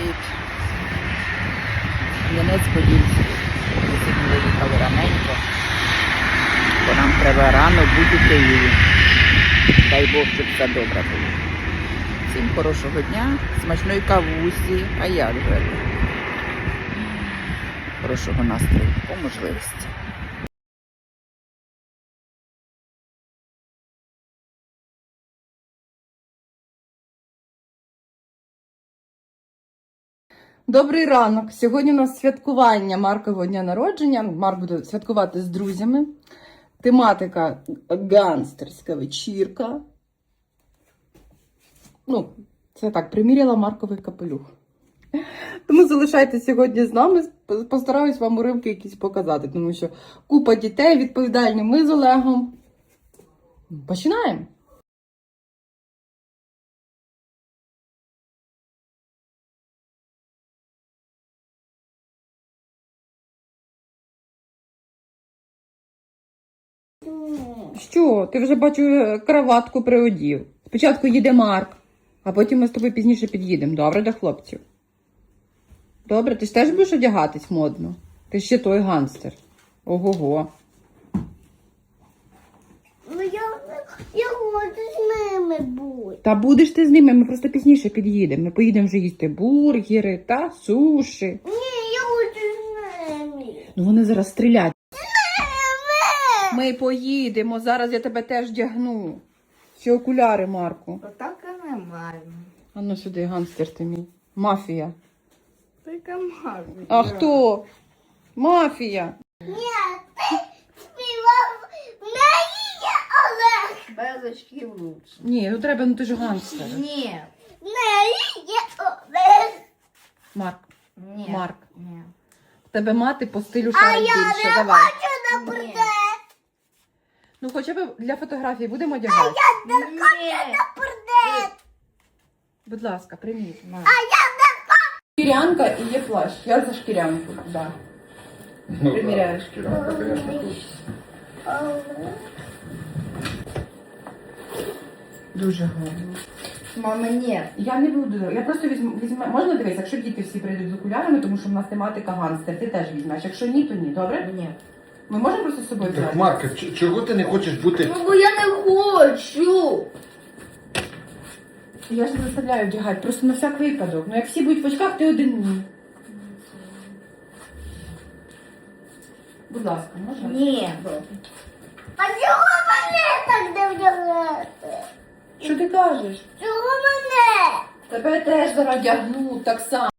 від Кам'янець-Подільський. Ми сьогодні виїхали раненько, бо нам треба рано бути Києві. Дай Бог, щоб все добре було. Всім хорошого дня, смачної кавусі, а як же? Хорошого настрою по можливості. Добрий ранок. Сьогодні у нас святкування Маркового дня народження. Марк буде святкувати з друзями. Тематика ганстерська вечірка. Ну, це так, приміряла Марковий капелюх. Тому залишайтеся сьогодні з нами. Постараюсь вам уривки якісь показати, тому що купа дітей відповідальні ми з Олегом. Починаємо. Що? Ти вже бачу краватку приодів. Спочатку їде Марк, а потім ми з тобою пізніше під'їдемо. Добре до хлопців. Добре, ти ж теж будеш одягатись модно. Ти ще той ганстер. Ого-го. Ну я, я хочу з ними бути. Та будеш ти з ними, ми просто пізніше під'їдемо. Ми поїдемо вже їсти бургери та суші. Ні, я хочу з ними. Ну вони зараз стрілять. Ми поїдемо, зараз я тебе теж вдягну. Ще окуляри, Марку. Отак і нормально. А ну сюди, ганстер ти мій. Мафія. Така гарна. А хто? Мафія. Ні, ти співав неї є Олег. Без очків лучше. Ні, ну треба, ну ти ж гангстер. Ні. Неї є Олег. Марк, Ні. Марк. Ні. тебе мати по стилю А шарить я більше. не Давай. хочу на портрет. Ну хоча б для фотографії будемо одягати. Ні. На портрет. Будь ласка, прийміть. А я не Шкірянка і є плащ. Я за шкірянку. Да. Ну, Примеряешь. да, тут. Олег. Дуже гарно. Мама, ні. Я не буду. Я просто візьму, візьму. Можна дивись, якщо діти всі прийдуть з окулярами, тому що в нас тематика гангстер, ти теж візьмеш. Якщо ні, то ні, добре? Ні. Ми можемо просто з собою Так, взяти? Марка, ч- чого ти не хочеш бути? Ну, бо я не хочу. Я ж не заставляю вдягати, просто на всяк випадок. Ну як всі будуть в очках, ти один ні. Будь ласка, можна? Ні. А чого мене так не вдягати? Що ти кажеш? Чого мене? Тебе теж зараз вдягнуть так само.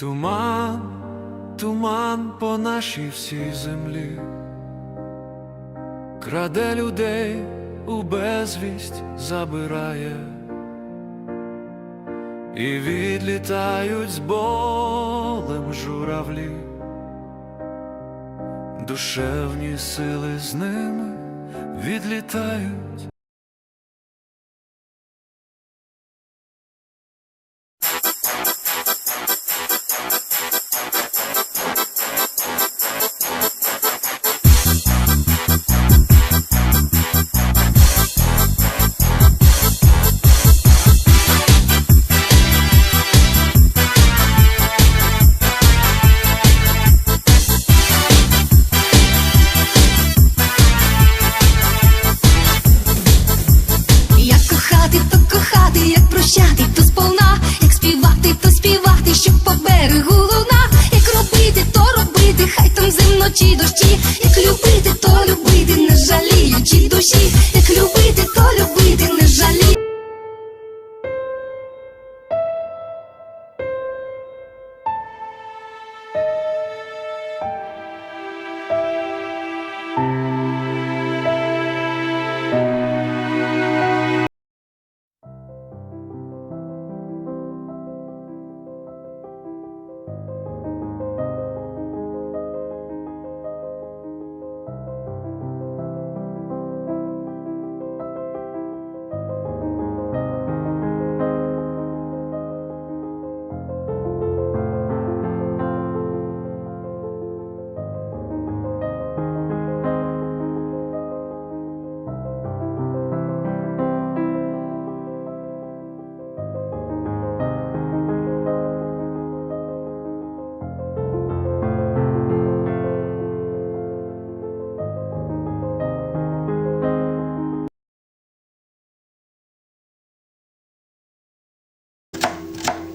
Туман, туман по нашій всій землі, краде людей у безвість забирає, і відлітають з болем журавлі, душевні сили з ними відлітають.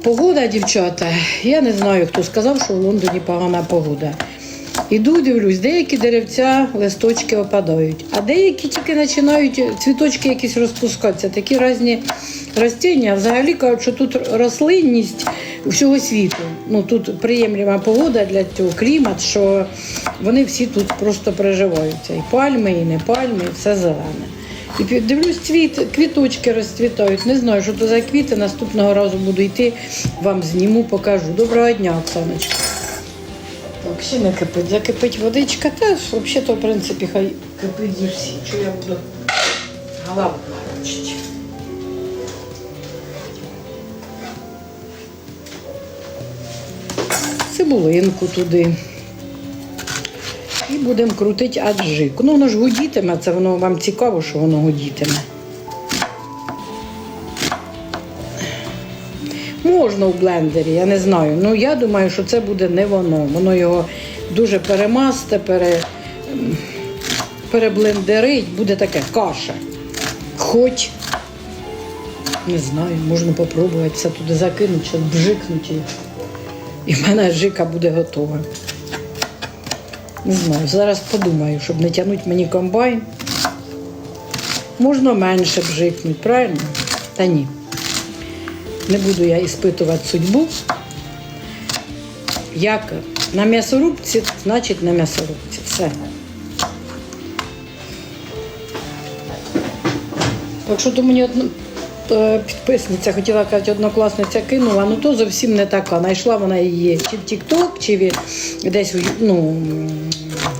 Погода, дівчата. Я не знаю, хто сказав, що в Лондоні погана погода. Іду, дивлюсь, деякі деревця листочки опадають, а деякі тільки починають цвіточки якісь розпускатися. Такі різні ростіння. Взагалі кажуть, що тут рослинність всього світу. Ну тут приємлива погода для цього клімат, що вони всі тут просто приживаються. І пальми, і не пальми, і все зелене. І дивлюсь, цвіт, квіточки розцвітають. Не знаю, що то за квіти. Наступного разу буду йти, вам зніму, покажу. Доброго дня, Оксаночка. Так, ще не кипить. Закипить водичка, та взагалі-то, в принципі, хай кипить зі всі. Що я буду голову морочити. Цибулинку туди. І будемо крутити аджик. Ну, воно ж гудітиме, це воно вам цікаво, що воно гудітиме. Можна в блендері, я не знаю. Ну я думаю, що це буде не воно. Воно його дуже перемасте, пере, переблендерить, буде таке каша. Хоч, не знаю, можна попробувати це туди закинути, бжикнути. І в мене жика буде готова. Не знаю, зараз подумаю, щоб не тягнути мені комбайн. Можна менше бжикнути, правильно? Та ні. Не буду я іспитувати судьбу. Як на м'ясорубці, значить на м'ясорубці. Все. Так що то мені одно, підписниця хотіла казати, однокласниця кинула, ну то зовсім не така. Найшла вона її чи в TikTok, чи в- десь ну,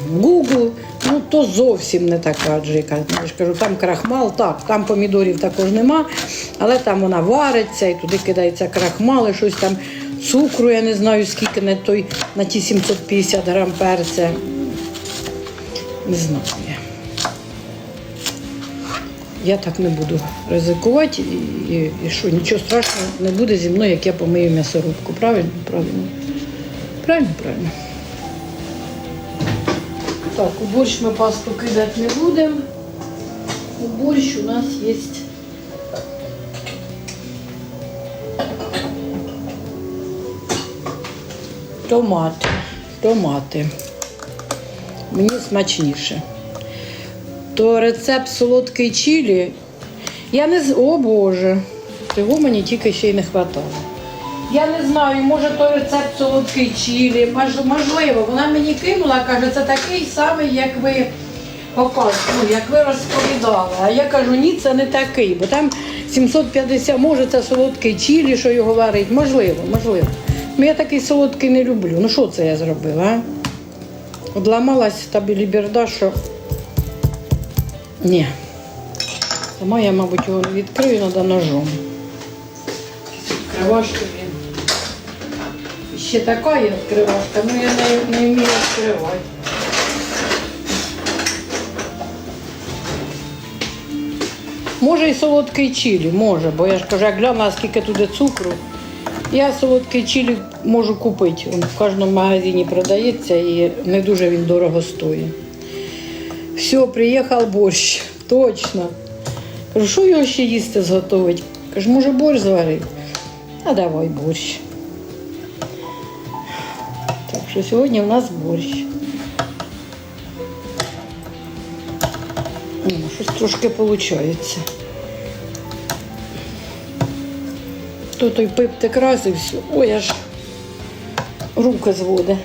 в Google. Ну то зовсім не така джика. Я ж кажу, там крахмал, так, там помідорів також нема, але там вона вариться і туди кидається крахмал, і щось там цукру, я не знаю скільки на той на ті 750 грам перця. Не знаю. Я. Так не буду ризикувати і, і, і що нічого страшного не буде зі мною, як я помию м'ясорубку. Правильно? Правильно. Правильно, правильно. Так, у борщ ми пасту кидати не будемо. У борщ у нас є томати. Томати. Мені смачніше. То рецепт солодкий чилі. Я не з. О Боже, цього мені тільки ще й не вистачало. Я не знаю, може той рецепт солодкий чилі. Мож- Можливо, вона мені кинула, каже, це такий самий, як ви показували, ну, як ви розповідали. А я кажу, ні, це не такий, бо там 750, може це солодкий чилі, що його варить. Можливо, можливо. Ну я такий солодкий не люблю. Ну що це я зробила? а? Одламалась та біліберда, що ні. Сама я, мабуть, його відкрию, треба ножом. Відкривашки, блін. Ще така є відкривашка, ну я не, не вмію відкривати. Може і солодкий чилі, може, бо я ж кажу, як глянула, скільки туди цукру. Я солодкий чилі можу купити. Він в кожному магазині продається і не дуже він дорого стоїть. Все, приїхав борщ. Точно. Кажу, що його ще їсти зготовить? Кажу, може борщ зварити? А давай борщ. Так що сьогодні в нас борщ. О, щось трошки виходить. То той пиптик раз і все. Ой, аж руки зводить.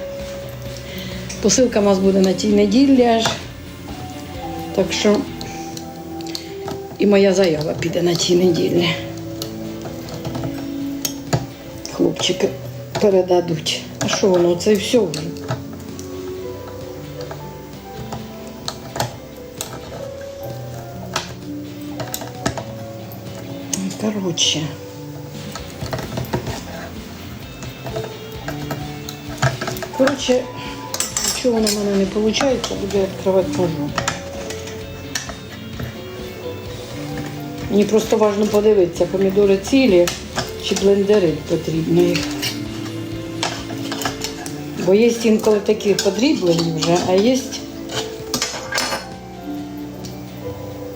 Посилка у нас буде на тій неділі аж. Так що і моя заява піде на тій неділі. Хлопчики передадуть. А що воно? Це все вже. Короче. Короче, якщо воно в мене не виходить, буду я відкривати ножом. Мені просто важливо подивитися, помідори цілі чи блендери потрібно їх. Бо є інколи такі подріблені вже, а є.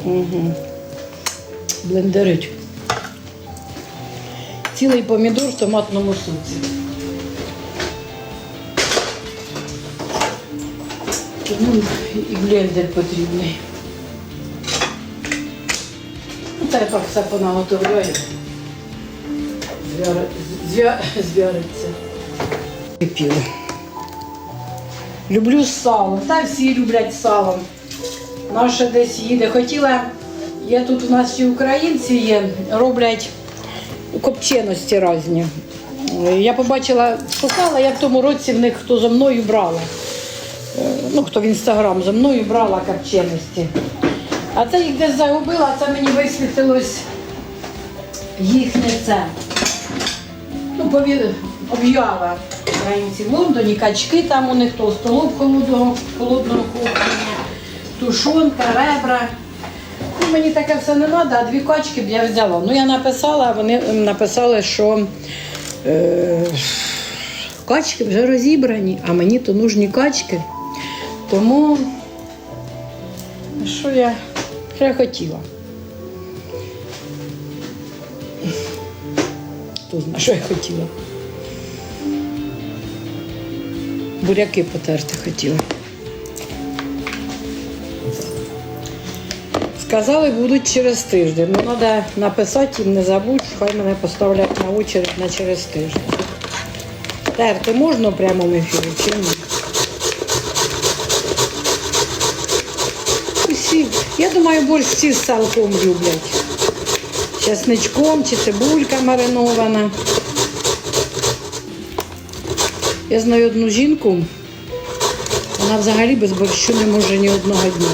Угу. Блендери. Цілий помідор в томатному соці. Тому і блендер потрібний. Та все понаготовляю. Звяриться. Кипіло. Люблю з салом. Та всі люблять з салом. Наша десь їде. Хотіла, є тут у нас і українці є, роблять копченості різні. Я побачила, шукала, я в тому році в них хто за мною брала. Е, Ну, хто в інстаграм за мною брала копченості. А це їх десь загубила, а це мені висвітилось їхнє це. Ну, об'ява українці в Лондоні, качки там у них то столоб холодного, холодного кухня, тушонка, ребра. Ну, мені таке все не треба, а дві качки б я взяла. Ну, я написала, вони написали, що е, качки вже розібрані, а мені то нужні качки. Тому що я, що я хотіла? Хто знає, що я хотіла? Буряки потерти хотіла. Сказали, будуть через тиждень. Ну, треба написати їм, не забудь, хай мене поставлять на очередь на через тиждень. Терти можна прямо в ефірі чи ні? Усі, я думаю, борщ всі з салком люблять. Чесничком чи цибулька маринована. Я знаю одну жінку, вона взагалі без борщу не може ні одного дня.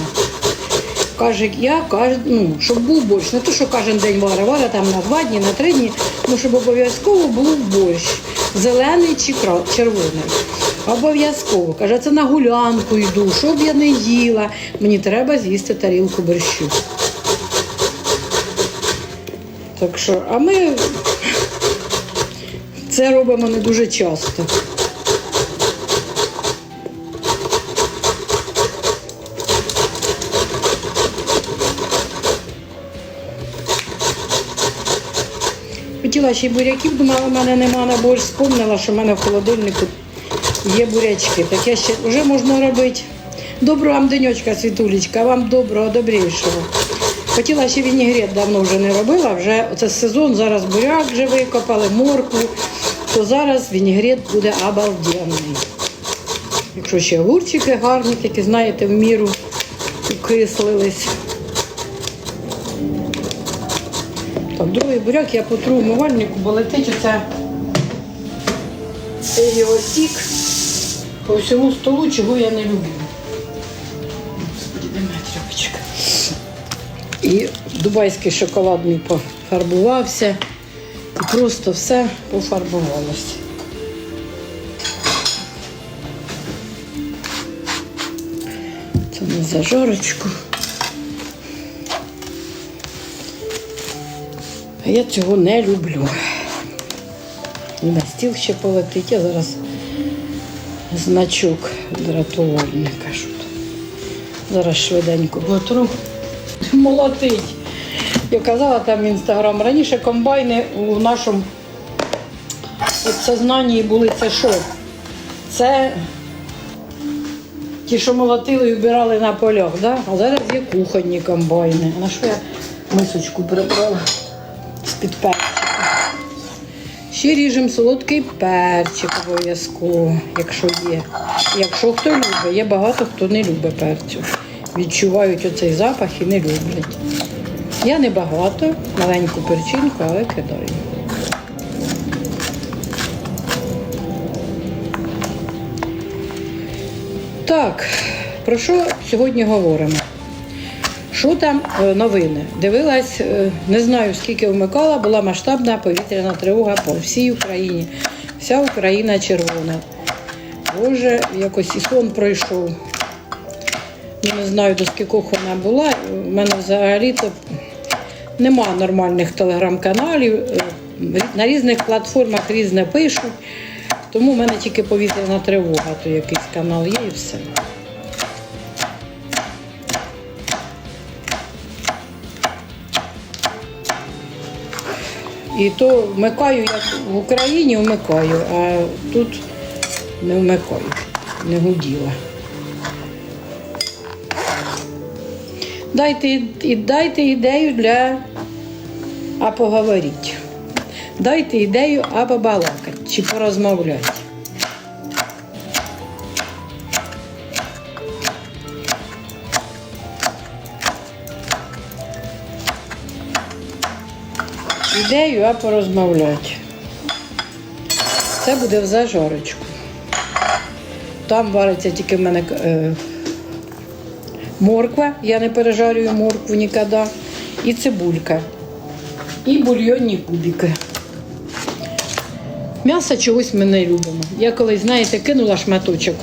Каже, я каже, ну, щоб був борщ, не то, що кожен день вара, вара там на два дні, на три дні, ну щоб обов'язково був борщ. Зелений чи червоний. Обов'язково. Каже, це на гулянку йду, щоб я не їла. Мені треба з'їсти тарілку борщу. Так що, а ми це робимо не дуже часто. Хотіла ще й буряків, думала, в мене нема на борщ, спомнила, що в мене в холодильнику є бурячки. Так я ще вже можна робити. Доброго вам денечка, світулечка, вам доброго, добрішого. Хотіла ще вінігрет давно вже не робила, вже оце сезон, зараз буряк вже викопали, моркву, то зараз вінігрет буде обалденний. Якщо ще огурчики гарні, такі, знаєте, в міру укислились. Так, другий буряк я потру умивальнику, бо летить оце його сік по всьому столу, чого я не люблю. Господи, де моя тряпочка. І дубайський шоколад мій пофарбувався. І просто все пофарбувалося. Це на зажарочку. А я цього не люблю. І на стіл ще полетить, я зараз значок дратувальника. що то. Зараз швиденько потру. Молотить. Я казала там в інстаграм. Раніше комбайни у нашому сознанні були це що? Це ті, що молотили і вбирали на полях, да? а зараз є кухонні комбайни. На що я мисочку прибрала з-під перчика? Ще ріжемо солодкий перчик обов'язково, якщо є. Якщо хто любить, є багато хто не любить перцю. Відчувають оцей запах і не люблять. Я не багато, маленьку перчинку, але кидаю. Так, про що сьогодні говоримо? Що там е, новини? Дивилась, е, не знаю скільки вмикала, була масштабна повітряна тривога по всій Україні. Вся Україна червона. Боже, якось і сон пройшов. Ну, Не знаю, до скількох вона була. У мене взагалі-то нема нормальних телеграм-каналів. Е, На різних платформах різне пишуть. Тому в мене тільки повітряна тривога, то якийсь канал є і все. І то вмикаю, як в Україні вмикаю, а тут не вмикаю, не гуділа. Дайте, і дайте ідею для а поговорити. Дайте ідею або балакати чи порозмовляти. Ідею, а порозмовляти. Це буде в зажарочку. Там вариться тільки в мене е, морква, я не пережарюю моркву ніколи, і цибулька, і бульйонні кубики. М'ясо чогось ми не любимо. Я колись, знаєте, кинула шматочок.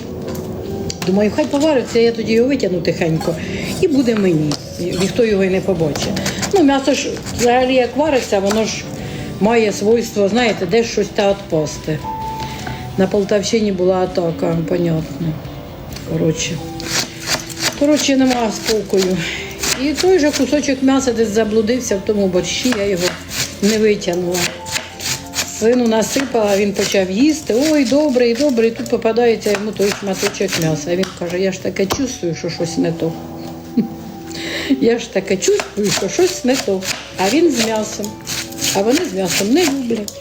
Думаю, хай повариться, я тоді його витягну тихенько. І буде мені. Ніхто його і не побачить. Ну, м'ясо ж взагалі як вариться, воно ж має свойство, знаєте, десь щось та відпасти. На Полтавщині була атака, понятно. Коротше. Коротше, нема спокою. І той же кусочок м'яса десь заблудився в тому борщі, я його не витягнула. Сину насипала, він почав їсти. Ой, добре, добре. І тут попадається йому той шматочок м'яса. Він каже, я ж таке чувствую, що щось не то. Я ж таке чувствую, що щось не то. А він з м'ясом. А вони з м'ясом не люблять.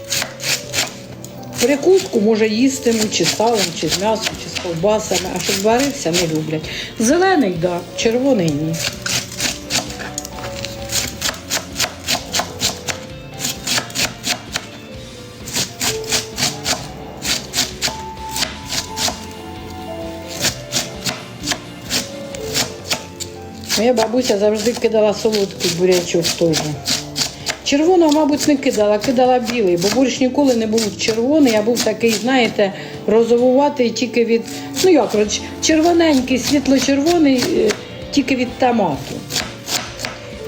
Прикуску може їсти чи з салом, чи з м'ясом, чи з ковбасами, а щоб варився, не люблять. Зелений, так, да, червоний ні. Моя бабуся завжди кидала солодкий бурячок теж. Червоного, мабуть, не кидала, кидала білий, бо борщ ніколи не був червоний, а був такий, знаєте, розовуватий тільки від, ну як, коротше, червоненький, світло-червоний, е, тільки від томату.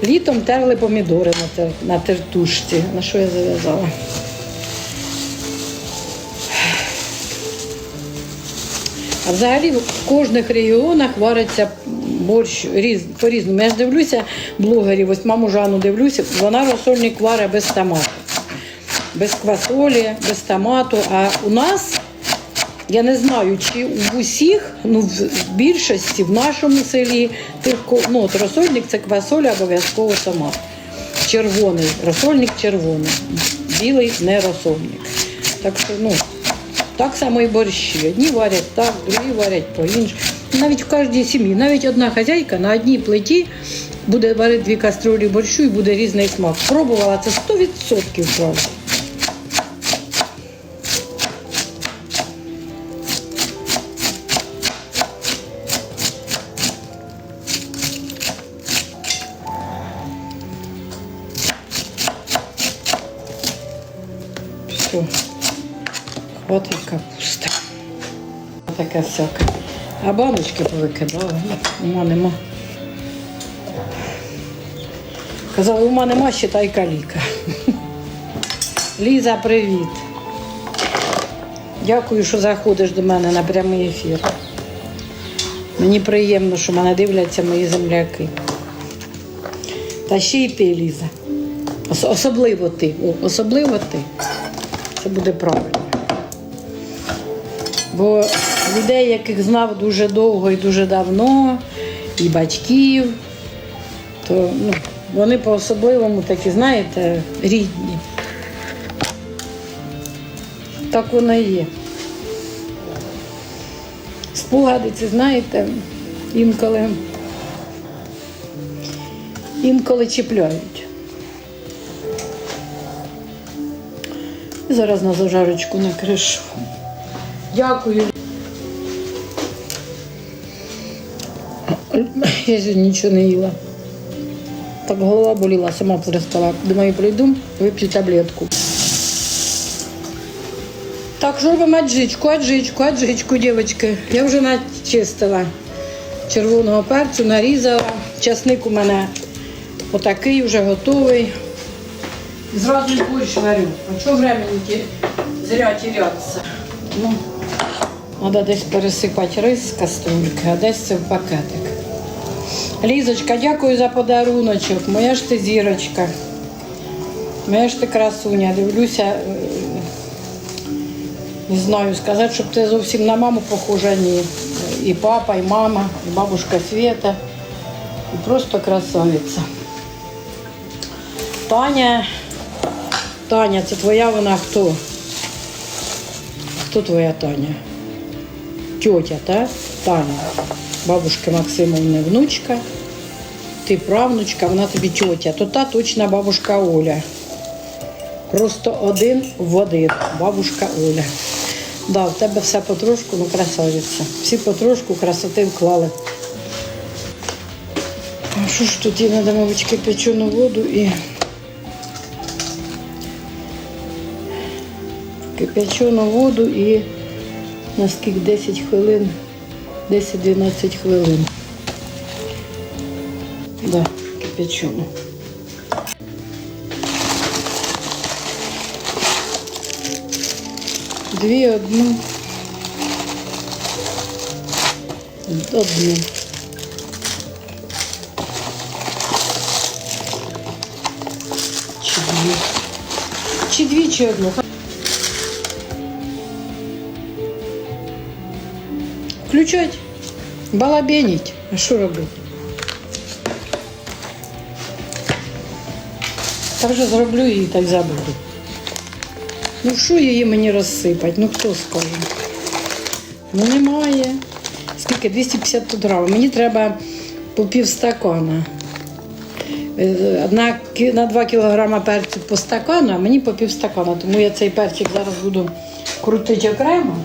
Літом терли помідори на, тер, на тертушці. На що я зав'язала? А взагалі в кожних регіонах вариться борщ різ, по-різному. Я ж дивлюся блогерів, ось маму Жанну дивлюся, вона розсольник варить без томату, без квасолі, без томату. А у нас, я не знаю, чи в усіх, ну в більшості в нашому селі тих, ну, от розсольник це квасоля обов'язково томат. Червоний, розсольник червоний, білий не розсольник. Так що, ну, так само і борщі. Одні варять так, другі варять по-іншому. Навіть в кожній сім'ї, навіть одна хазяйка на одній плиті буде варити дві каструлі борщу і буде різний смак. Пробувала це 100% правда. Все. Хватить капусти. Таке всяке. А баночки повикидали. Ума нема. Казали, ума нема, считай каліка. Ліза, привіт. Дякую, що заходиш до мене на прямий ефір. Мені приємно, що мене дивляться мої земляки. Та ще й ти, Ліза. Ос- особливо ти. О, особливо ти. Це буде правильно. Бо людей, яких знав дуже довго і дуже давно, і батьків, то ну, вони по-особливому такі, знаєте, рідні. Так воно і є. Спогади, ці, знаєте, інколи, інколи чіпляють. І зараз на зажарочку накришу. Дякую. Я сьогодні нічого не їла. Так голова боліла, сама перестала. Думаю, прийду, вип'ю таблетку. Так, що робимо аджичку, аджичку, аджичку, дівчатки. Я вже начистила червоного перцю, нарізала. Часник у мене отакий, вже готовий. І Зразу борщ варю. А чого времени ті- зря терятися? Ну, треба десь пересипати рис з каструльки, а десь це в пакетик. Лізочка, дякую за подаруночок. Моя ж ти зірочка. Моя ж ти красуня. Дивлюся, е, не знаю, сказати, щоб ти зовсім на маму похожа, ні. І папа, і мама, і бабушка Света. Просто красавиця. Таня, Таня, це твоя вона хто? Хто твоя Таня? Тьотя, так? Таня. Бабушки Максимовни внучка. Ти правнучка, вона тобі тьотя. То та точна бабушка Оля. Просто один в один. Бабушка Оля. Да, в тебе все потрошку, ну красавиця. Всі потрошку красоти вклали. А що ж тут є? Треба, мабуть, кипячену воду і. Кипячену воду і на скільки 10 хвилин. 10-12 хвилин. Да, кипячену. Дві одну. Одну. Чи дві. Чи дві, чи одну. Включать, балабенить. А що робити? Та вже зроблю і так забуду. Ну що її мені розсипати? Ну хто скаже? Ну немає. Скільки? 250 грам. Мені треба по пів стакана. Е, Одна, на 2 кілограма перцю по стакану, а мені по пів стакана. Тому я цей перчик зараз буду крутити окремо.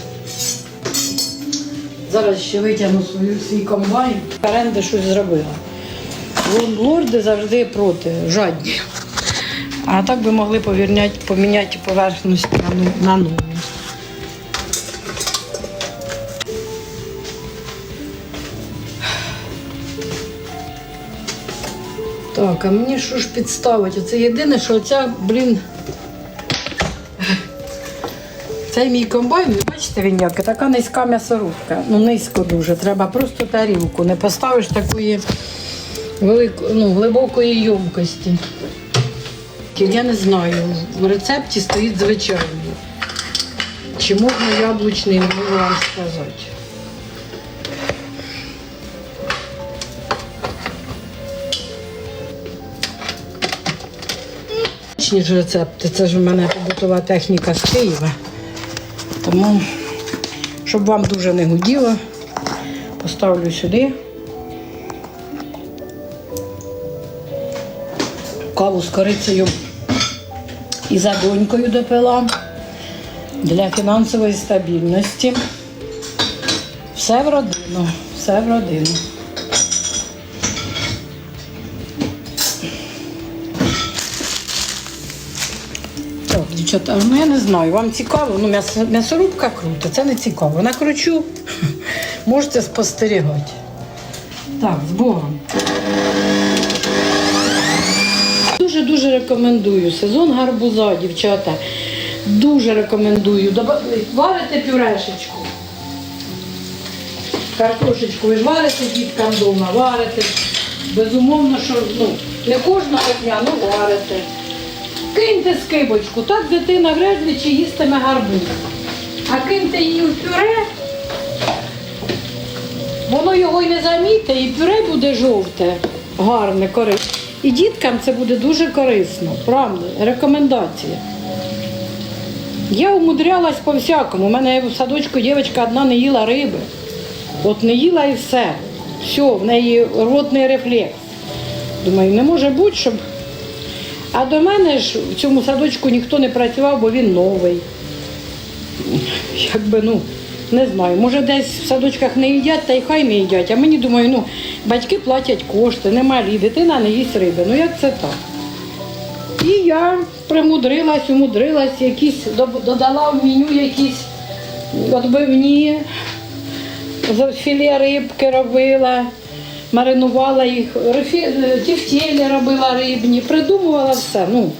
Зараз ще витягну свою, свій комбайн. Оренди щось зробила. Лорди завжди проти, жадні. А так би могли повірняти, поміняти поверхність ну- на нову. Так, а мені що ж підставити? Це єдине, що ця, блін. Цей мій комбайн, бачите він як, така низька м'ясорубка. Ну низько дуже. Треба просто тарілку. Не поставиш такої великої, ну, глибокої ємкості. Я не знаю, в рецепті стоїть звичайний. Чи можна яблучний, можу вам сказати. Ні ж рецепти, це ж в мене побутова техніка з Києва. Тому, щоб вам дуже не гуділо, поставлю сюди. Каву з корицею і за донькою допила для фінансової стабільності. Все в родину, все в родину. Дівчата, ну я не знаю, вам цікаво, ну м'ясо- м'ясорубка крута, це не цікаво. Накручу, можете спостерігати. Так, з Богом. Дуже-дуже рекомендую. Сезон гарбуза, дівчата. Дуже рекомендую. Варите пюрешечку. Картошечку ви ж варите діткам вдома, варите. Безумовно, що ну, не кожного дня, ну варите. Киньте скибочку, так дитина вряд ли чи їстиме гарбуз. А киньте її в пюре Воно його й не замітить, і пюре буде жовте, гарне, корисне. І діткам це буде дуже корисно, правда, рекомендація. Я умудрялась по всякому. У мене в садочку дівчинка одна не їла риби. От не їла і все. Все, в неї ротний рефлекс. Думаю, не може бути, щоб. А до мене ж в цьому садочку ніхто не працював, бо він новий. Якби, ну, не знаю, може десь в садочках не їдять, та й хай не їдять. А мені думаю, ну, батьки платять кошти, немалі, дитина не їсть риби. Ну як це так? І я примудрилась, умудрилась, якісь додала в меню якісь відбивні, філе рибки робила, маринувала їх, тівтєлі робила рибні, придумувала все. Ну,